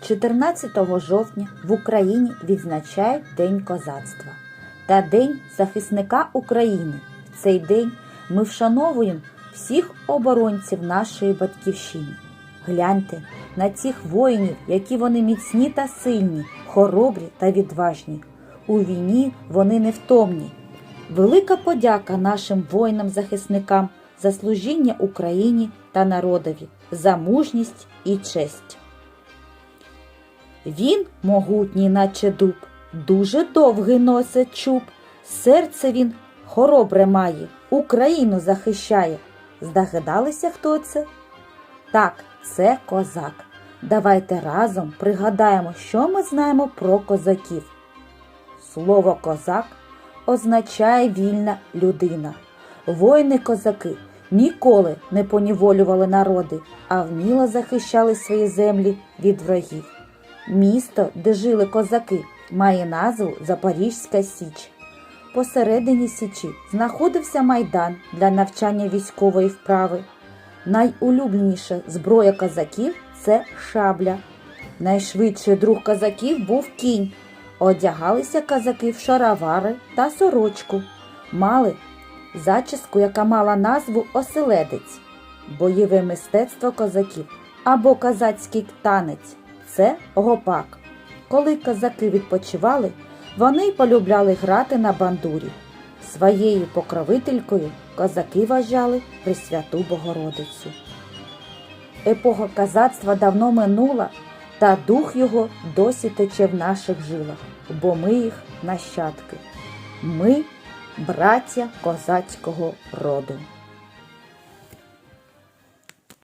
14 жовтня в Україні відзначають День козацтва та День захисника України. В цей день ми вшановуємо всіх оборонців нашої батьківщини. Гляньте на цих воїнів, які вони міцні та сильні, хоробрі та відважні. У війні вони невтомні. Велика подяка нашим воїнам-захисникам за служіння Україні та народові, за мужність і честь. Він могутній, наче дуб, дуже довгий носить чуб, серце він хоробре має, Україну захищає. Здогадалися, хто це? Так, це козак. Давайте разом пригадаємо, що ми знаємо про козаків. Слово козак означає вільна людина. Воїни-козаки ніколи не поневолювали народи, а вміло захищали свої землі від ворогів. Місто, де жили козаки, має назву Запорізька Січ. Посередині Січі знаходився майдан для навчання військової вправи. Найулюбленіша зброя козаків це шабля. Найшвидший друг козаків був кінь. Одягалися козаки в шаровари та сорочку. Мали зачіску, яка мала назву оселедець, бойове мистецтво козаків або козацький танець це гопак. Коли козаки відпочивали, вони полюбляли грати на бандурі. Своєю покровителькою козаки вважали Пресвяту Богородицю. Епоха козацтва давно минула, та дух його досі тече в наших жилах, бо ми їх нащадки. Ми браття козацького роду.